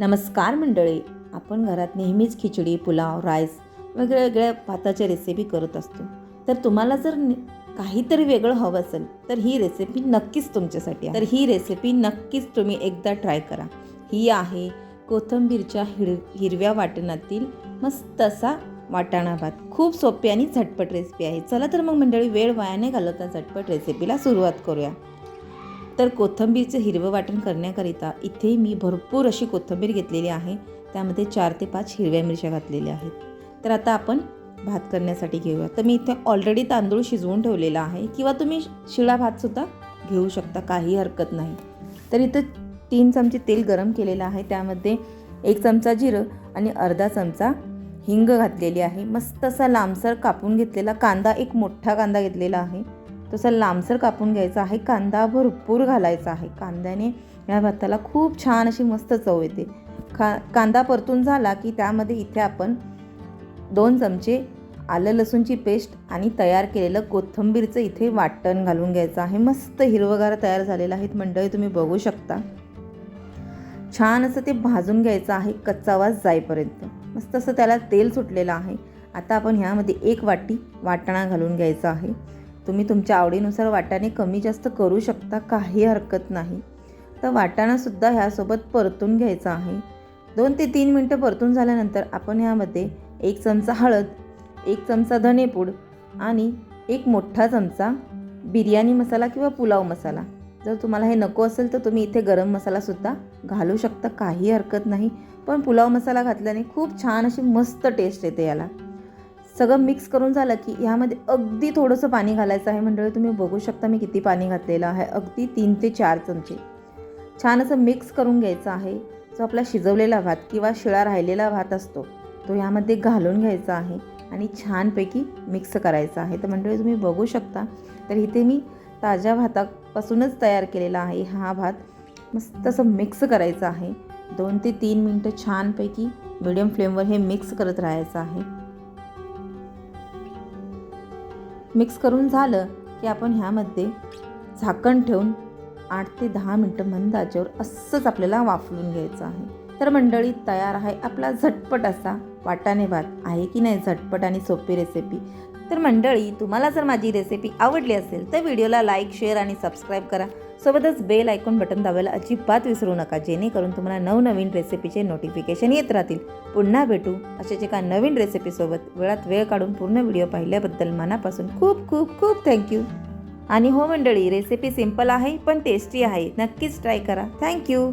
नमस्कार मंडळी आपण घरात नेहमीच खिचडी पुलाव राईस वेगळ्या वेगळ्या भाताच्या रेसिपी करत असतो. तर तुम्हाला जर काहीतरी वेगळं हवं असेल तर ही रेसिपी नक्कीच तुमच्यासाठी तर ही रेसिपी नक्कीच तुम्ही एकदा ट्राय करा. ही आहे कोथिंबीरच्या हिर हिरव्या वाटणातील मस्त असा वाटाणा भात. खूप सोपी आणि झटपट रेसिपी आहे. चला तर मग मंडळी वेळ वाया घालवता झटपट रेसिपीला सुरुवात करूया. तर कोथिंबीरचं हिरवं वाटण करण्याकरिता इथे मी भरपूर अशी कोथिंबीर घेतलेली आहे. त्यामध्ये चार ते पाच हिरव्या मिरच्या घातलेल्या आहेत. तर आता आपण भात करण्यासाठी घेऊया. तर मी इथे ऑलरेडी तांदूळ शिजवून ठेवलेला आहे. किंवा तुम्ही शिळा भातसुद्धा घेऊ शकता. काही हरकत नाही. तर इथं तीन चमचे तेल गरम केलेलं आहे. त्यामध्ये एक चमचा जिरं आणि अर्धा चमचा हिंग घातलेली आहे. मस्त असा लांबसर कापून घेतलेला कांदा एक मोठा कांदा घेतलेला आहे. तसं लांबसर कापून घ्यायचा आहे. कांदा भरपूर घालायचा आहे. कांद्याने या भाताला खूप छान अशी मस्त चव येते. खा कांदा परतून झाला की त्यामध्ये इथे आपण दोन चमचे आलं लसूणची पेस्ट आणि तयार केलेलं कोथिंबीरचं इथे वाटण घालून घ्यायचं आहे. मस्त हिरवगार तयार झालेलं आहेत मंडळी तुम्ही बघू शकता. छान असं ते भाजून घ्यायचं आहे. कच्चा वास जाईपर्यंत. मस्त असं त्याला तेल सुटलेलं आहे. आता आपण ह्यामध्ये एक वाटी वाटणा घालून घ्यायचा आहे. तुम्ही तुमच्या आवडीनुसार वाटाणे कमी जास्त करू शकता काही हरकत नाही. तर वाटाणासुद्धा ह्यासोबत परतून घ्यायचा आहे. दोन ते तीन मिनटं परतून झाल्यानंतर आपण ह्यामध्ये एक चमचा हळद एक चमचा धनेपूड आणि एक मोठा चमचा बिर्याणी मसाला किंवा पुलाव मसाला. जर तुम्हाला हे नको असेल तर तुम्ही इथे गरम मसालासुद्धा घालू शकता काही हरकत नाही. पण पुलाव मसाला घातल्याने खूप छान अशी मस्त टेस्ट येते याला. सगळं मिक्स करून झालं की ह्यामध्ये अगदी थोडंसं पाणी घालायचं आहे. मंडळी तुम्ही बघू शकता मी किती पाणी घातलेलं आहे. अगदी तीन ते चार चमचे. छान असं मिक्स करून घ्यायचं आहे. जो आपला शिजवलेला भात किंवा शिळा राहिलेला भात असतो तो ह्यामध्ये घालून घ्यायचा आहे आणि छानपैकी मिक्स करायचा आहे. तर मंडळी तुम्ही बघू शकता. तर इथे मी ताज्या भातापासूनच तयार केलेला आहे हा भात. मस्त असं मिक्स करायचं आहे. दोन ते तीन मिनटं छानपैकी मिडियम फ्लेमवर हे मिक्स करत राहायचं आहे. मिक्स करून झालं की आपण ह्यामध्ये झाकण ठेवून आठ ते दहा मिनटं मंद आचेवर असंच आपल्याला वाफलून घ्यायचं आहे. तर मंडळी तयार आहे आपला झटपट असा वाटाणे भात. आहे की नाही झटपट आणि सोपी रेसिपी तर मंडळी तुम्हाला जर माझी रेसिपी आवडली असेल तर व्हिडिओला लाईक शेअर आणि सबस्क्राईब करा. सोबतच बेल आयकॉन बटन दाबायला अजिबात विसरू नका जेणेकरून तुम्हाला नवनवीन रेसिपीचे नोटिफिकेशन येत राहतील. पुन्हा भेटू अशाच एका नवीन रेसिपीसोबत वेळात वेळ काढून पूर्ण व्हिडिओ पाहिल्याबद्दल मनापासून खूप खूप खूप थँक्यू आणि हो मंडळी रेसिपी सिंपल आहे पण टेस्टी आहे. नक्कीच ट्राय करा. थँक्यू